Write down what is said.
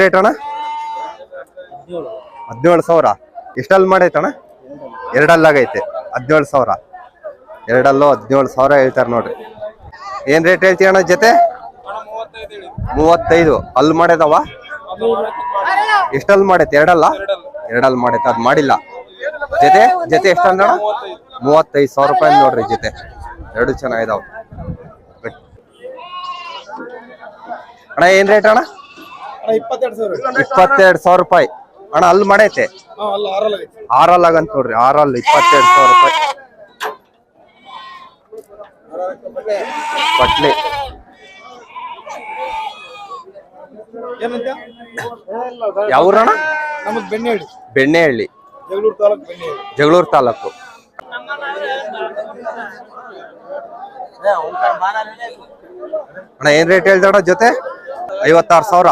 Rate ಅಣ್ಣ? ಹದಿನೇಳು ಸಾವಿರ. ಎಷ್ಟಲ್ಲಿ ಮಾಡೈತಣ್ಣ? ಎರಡಲ್ಲಾಗೈತೆ. ಹದಿನೇಳು ಸಾವಿರ. ಎರಡಲ್ಲೋ ಹದಿನೇಳು ಸಾವಿರ ಹೇಳ್ತಾರೆ ನೋಡ್ರಿ. ಏನ್ ರೇಟ್ ಹೇಳ್ತೀಯ ಅಣ್ಣ ಜೊತೆ? ಮೂವತ್ತೈದು. ಅಲ್ಲಿ ಮಾಡೈತವ ಎಷ್ಟಲ್ಲಿ ಮಾಡೈತೆ? ಎರಡಲ್ಲ? ಎರಡಲ್ಲಿ ಮಾಡೈತೆ. ಅದು ಮಾಡಿಲ್ಲ. ಜೊತೆ? ಜೊತೆ ಎಷ್ಟಂದ ಮೂವತ್ತೈದು ಸಾವಿರ ರೂಪಾಯಿ ನೋಡ್ರಿ ಜೊತೆ. ಎರಡು ಚೆನ್ನಾಗಿದಾವ. ಅಣ್ಣ, ಏನ್ ರೇಟ್ ಅಣ್ಣ? ಇಪ್ಪತ್ತೆರಡು ಸಾವಿರ. ರೂಪಾಯಿ. ಅಣ್ಣ ಅಲ್ಲಿ ಮಾಡೈತೆ. ಆರಲ್ ಆಗಂತ ನೋಡ್ರಿ ಆರಲ್ ಇಪ್ಪತ್ತೆರಡು ಸಾವಿರ ರೂಪಾಯಿ. ಪಟ್ಲಿ ಯಾವ್ರಣ ನಮಗ್ ಬೆಣ್ಣೆಹಳ್ಳಿ. ಬೆಣ್ಣೆಹಳ್ಳಿ. ಜಗಳೂರು ತಾಲೂಕು ಬೆಣ್ಣೆಹಳ್ಳಿ. ಜಗಳೂರು ತಾಲೂಕು. ಅಣ್ಣ ಏನ್ ರೇಟ್ ಹೇಳ್ದಣ್ಣ ಜೊತೆ? ಐವತ್ತಾರು ಸಾವಿರ.